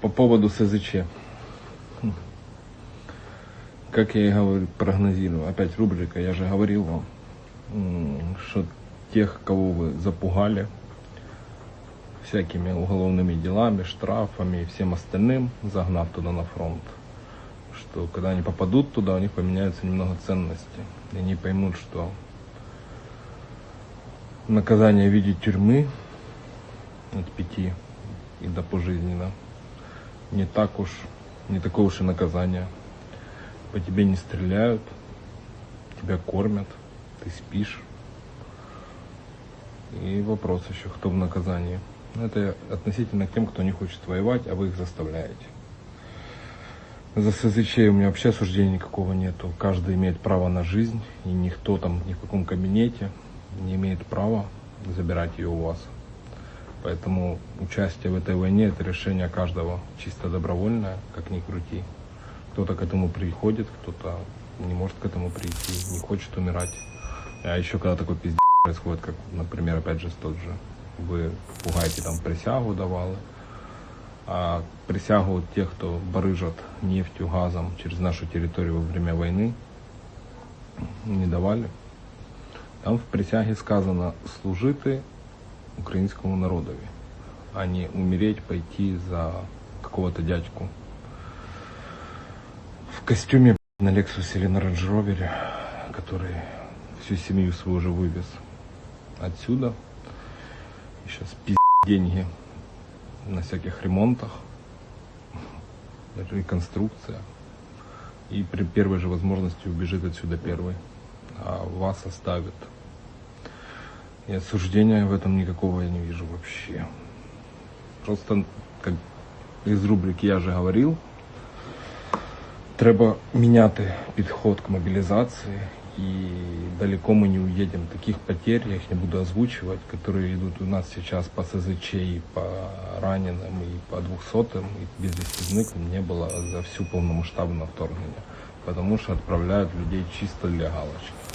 По поводу СЗЧ. Хм. Как я и говорю, прогнозировал, опять рубрика, я же говорил вам, что тех, кого вы запугали всякими уголовными делами, штрафами и всем остальным, загнав туда на фронт, что когда они попадут туда, у них поменяются немного ценности. И они поймут, что наказание в виде тюрьмы от пяти и до пожизненно не так уж, не такое уж и наказание. По тебе не стреляют, тебя кормят, ты спишь. И вопрос еще, кто в наказании. Это относительно к тем, кто не хочет воевать, а вы их заставляете. За СЗЧ у меня вообще осуждения никакого нету. Каждый имеет право на жизнь, и никто там ни в каком кабинете не имеет права забирать ее у вас. Поэтому участие в этой войне это решение каждого чисто добровольное, как ни крути. Кто-то к этому приходит, кто-то не может к этому прийти, не хочет умирать. А еще когда такой пиздец происходит, как, например, опять же, тот же, вы пугаете там присягу давали, а присягу тех, кто барыжат нефтью, газом через нашу территорию во время войны, не давали. Там в присяге сказано служити українському народові, а не умереть, пойти за какого-то дядьку в костюме на Лексусе или на Rover, который всю семью свою уже вывез отсюда. И сейчас пиздит деньги на всяких ремонтах, реконструкция. И при первой же возможности убежит отсюда первый, а вас оставит. И осуждения в этом никакого я не вижу вообще. Просто, как із рубрики я же говорив, треба міняти підход к мобілізації. И далеко мы не уедем. Таких потерь, я их не буду озвучивать, которые идут у нас сейчас по СЗЧ и по раненым, и по 200 и без зникнень не было за всю полномасштабное вторгнення. Потому что отправляют людей чисто для галочки.